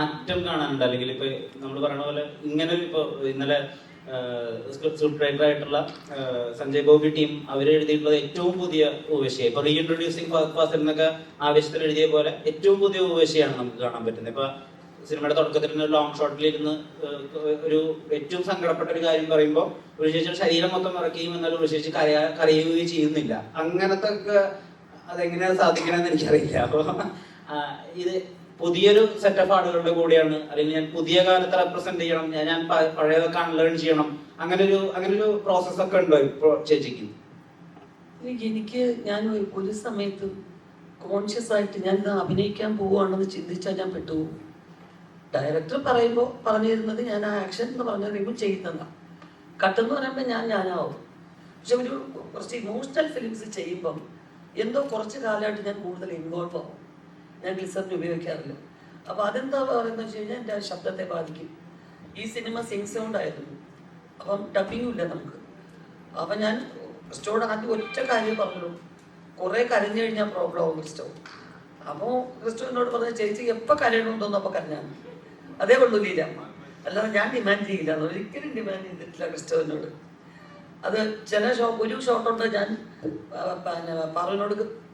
മാറ്റം കാണാനുണ്ട്. അല്ലെങ്കിൽ ഇപ്പൊ നമ്മൾ പറയണ പോലെ ഇങ്ങനെ ഇപ്പൊ ഇന്നലെ സ്ക്രിപ്റ്റ് റൈറ്റർ ആയിട്ടുള്ള സഞ്ജയ് ഗോപി ടീം അവർ എഴുതിയിട്ടുള്ളത് ഏറ്റവും പുതിയ ഊവശി ഇപ്പൊ റീഇൻട്രൊഡ്യൂസിങ് ഫാസ്റ്റ് എന്നൊക്കെ ആവേശത്തിൽ എഴുതിയ പോലെ ഏറ്റവും പുതിയ ഊവശിയാണ് നമുക്ക് കാണാൻ പറ്റുന്നത്. ഇപ്പൊ സിനിമയുടെ തുടക്കത്തിൽ തന്നെ ലോങ് ഷോട്ടിൽ ഇരുന്ന് ഒരു ഏറ്റവും സങ്കടപ്പെട്ട ഒരു കാര്യം പറയുമ്പോൾ ചേച്ചി ശരീരം മൊത്തം ഇറക്കുകയും എന്നാൽ ചേച്ചി കരയാ കരയുകയും ചെയ്യുന്നില്ല. അങ്ങനത്തെ ഒക്കെ അതെങ്ങനെയാണ് സാധിക്കണമെന്ന് എനിക്കറിയില്ല അപ്പോൾ ഇത് പുതിയൊരു സെറ്റ് ഓഫ് ആളുകളുടെ കൂടെയാണ്. അല്ലെങ്കിൽ ഞാൻ പുതിയ കാലത്ത് റെപ്രസെന്റ് ചെയ്യണം. ഞാൻ ഞാൻ പഴയതൊക്കെ അൺലേൺ ചെയ്യണം. അങ്ങനെ ഒരു അങ്ങനെ ഒരു പ്രോസസ് ഒക്കെ ഉണ്ടോ ചേച്ചിക്ക്? എനിക്ക് ഞാൻ ഒരു- ഒരു സമയത്ത് കോൺഷ്യസ് ആയിട്ട് ഞാൻ ഇത് അഭിനയിക്കാൻ പോവുകയാണെന്ന് ചിന്തിച്ചാൽ ഞാൻ പെട്ടുപോകും. ഡയറക്ടർ പറയുമ്പോൾ പറഞ്ഞിരുന്നത് ഞാൻ ആ ആക്ഷൻ എന്ന് പറഞ്ഞു കഴിയുമ്പോൾ ചെയ്യുന്നതാണ് കട്ടെന്ന് പറയുമ്പോൾ ഞാൻ ഞാനാവും. പക്ഷെ ഒരു കുറച്ച് ഇമോഷണൽ ഫിലിംസ് ചെയ്യുമ്പം എന്തോ കുറച്ച് കാലമായിട്ട് ഞാൻ കൂടുതൽ ഇൻവോൾവ് ആവും. ഞാൻ ഗ്ലിസറിന് ഉപയോഗിക്കാറില്ല. അപ്പോൾ അതെന്താ പറയുന്നത് വെച്ച് കഴിഞ്ഞാൽ എന്റെ ശബ്ദത്തെ ബാധിക്കും. ഈ സിനിമ സിങ് സൗണ്ട് ആയിരുന്നു. അപ്പം ഡബിങ്ങും ഇല്ല നമുക്ക്. അപ്പം ഞാൻ ക്രിസ്റ്റോട് ആദ്യം ഒറ്റ കാര്യം പറഞ്ഞു. കുറേ കരഞ്ഞു കഴിഞ്ഞാൽ പ്രോബ്ലം ആവും ക്രിസ്റ്റോ അപ്പോൾ ക്രിസ്റ്റോ എന്നോട് പറഞ്ഞ ചേച്ചി എപ്പോൾ കരയണമെന്ന് തോന്നുന്നു കരഞ്ഞാൽ അതേ ഉള്ളൂ ലീല. അല്ലാതെ ഞാൻ ഡിമാൻഡ് ചെയ്യില്ല. ഒരിക്കലും ഡിമാൻഡ് ചെയ്തിട്ടില്ല ക്രിസ്റ്റോവിനോട് അത് ചില ഷോ ഒരു ഷോട്ടുണ്ട് ഞാൻ പിന്നെ പാറുവിനോട്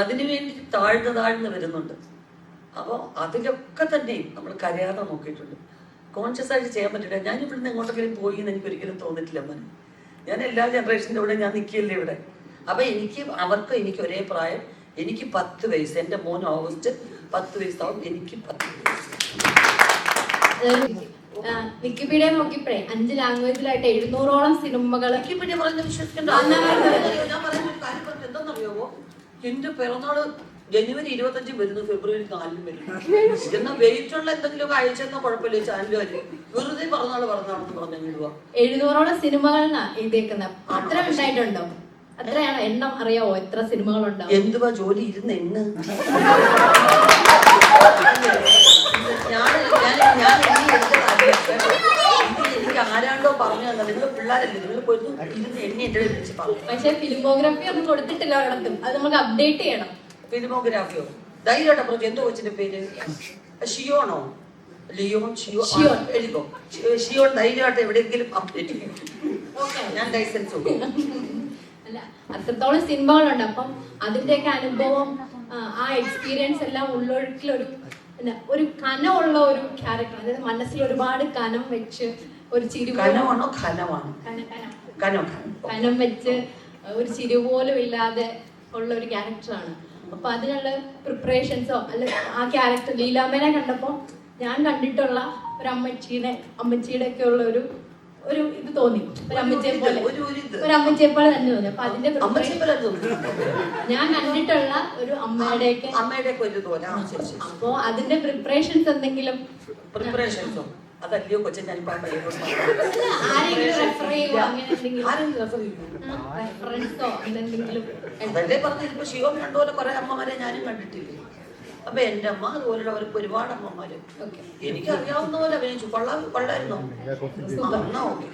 അതിനു വേണ്ടി താഴ്ന്ന് താഴ്ന്ന് വരുന്നുണ്ട്. അപ്പോൾ അതിലൊക്കെ തന്നെയും നമ്മൾ കരയാതെ നോക്കിയിട്ടുണ്ട്. കോൺഷ്യസ് ആയിട്ട് ചെയ്യാൻ പറ്റില്ല. ഞാൻ ഇവിടുന്ന് എങ്ങോട്ടെങ്കിലും പോയി എന്ന് എനിക്ക് ഒരിക്കലും തോന്നിട്ടില്ല മോനെ. ഞാൻ എല്ലാ ജനറേഷന്റെ കൂടെ ഞാൻ നിൽക്കില്ലേ ഇവിടെ. അപ്പോൾ എനിക്ക് അവർക്ക് എനിക്ക് ഒരേ പ്രായം. എനിക്ക് പത്ത് വയസ്സ്. എന്റെ മോൻ ഓഗസ്റ്റ് പത്ത് വയസ്സാവും. എനിക്ക് പത്ത് വയസ്സ്. വിക്കിപീഡിയ നോക്കിയപ്പോഴേ അഞ്ച് ലാംഗ്വേജിലായിട്ട് എഴുന്നൂറോളം സിനിമകൾ വിക്കിപീഡിയ പറഞ്ഞ വിശ്വസിക്കേണ്ട. ഞാൻ പറയുന്ന ഒരു കാര്യം പറഞ്ഞു എന്താണെന്നറിയാമോ എന്റെ പിറന്നാൾ ജനുവരി ഇരുപത്തഞ്ച് വരുന്നു ഫെബ്രുവരി നാലിനും വരുന്നു. എന്നാ വെയിറ്റ് ഉള്ള എന്തെങ്കിലും അയച്ചെന്നാ കുഴപ്പമില്ല ചാനലുകാര്. വെറുതെ പറഞ്ഞാൾ പറഞ്ഞാണെന്ന് പറഞ്ഞു എഴുന്നൂറോളം സിനിമകളാണ് എഴുതിയേക്കുന്നത് അത്ര ഉണ്ടായിട്ടുണ്ടോ? അത്രയാണ് എണ്ണം അറിയാവോ? എത്ര സിനിമകളുണ്ടോ? എന്തുവാ ജോലി? ഇരുന്ന് എണ്ണ്. ഞാൻ ഞാൻ ഞാൻ എണ്ണി എനിക്ക് ആരാണ്ടോ പറഞ്ഞു തന്നെ നിങ്ങൾ പിള്ളേരല്ലേ നിങ്ങൾ പോയിരുന്നു ഇരുന്ന് എന്നെ അടുത്ത് വിളിച്ച് പറഞ്ഞു പക്ഷെ ഫിലിമോഗ്രാഫി ഒന്നും കൊടുത്തിട്ടില്ല ഒരിടത്തും അത് നമുക്ക് അപ്ഡേറ്റ് ചെയ്യണം. ഫിലിമോഗ്രാഫിയോ? ധൈര്യമായിട്ട് പറഞ്ഞു എന്തോ കൊച്ചിന്റെ പേര്. ഷിയോണോ? ലിയോൺ ഷിയോ. ഷിയോൺ. എഴുതിക്കോ. ഷിയോൺ ധൈര്യമായിട്ട് എവിടെയെങ്കിലും അപ്ഡേറ്റ് ചെയ്യും. ഞാൻ ലൈസൻസ് അല്ല അത്രത്തോളം സിനിമകളുണ്ട്. അപ്പം അതിന്റെയൊക്കെ അനുഭവം ആ, എക്സ്പീരിയൻസ് എല്ലാം ഉള്ളൊഴുക്കിൽ ഒരു കനമുള്ള ഒരു ക്യാരക്ടർ അതായത് മനസ്സിൽ ഒരുപാട് കനം വെച്ച് ഒരു ചിരി കനമാണോ കനമാണ്? കനം വെച്ച് ഒരു ചിരി പോലും ഇല്ലാതെ ഉള്ള ഒരു ക്യാരക്ടറാണ് അപ്പൊ അതിനുള്ള പ്രിപ്പറേഷൻസോ അല്ല ആ ക്യാരക്ടർ ലീലാമ്മനെ കണ്ടപ്പോ ഞാൻ കണ്ടിട്ടുള്ള ഒരു അമ്മച്ചീനെ അമ്മച്ചിയുടെ ഒക്കെ ഉള്ള ഒരു ഒരു ഇത് തോന്നി. ഒരു അമ്മച്ചിയെ പോലെ. ഒരു ഇത് പോലെ തന്നെ തോന്നി. അപ്പൊ അതിന്റെ ഞാൻ കണ്ടിട്ടുള്ള ഒരു അമ്മയുടെ ശരി അപ്പോ അതിന്റെ പ്രിപ്പറേഷൻസ് എന്തെങ്കിലും പ്രിപ്പറേഷൻസോ അതല്ലയോ കൊച്ചൻ ഞാൻ ശിവം കണ്ടുപോലെ കുറെ അമ്മമാരെ ഞാനും കണ്ടിട്ടില്ലേ. അപ്പൊ എന്റെ അമ്മ അതുപോലെ അവർക്ക് ഒരുപാട് അമ്മമാര്. ഓക്കെ. എനിക്ക് അറിയാവുന്ന പോലെ അഭിനയിച്ചു. കൊള്ളാ കൊള്ളായിരുന്നോ. എന്നാ ഓക്കെ.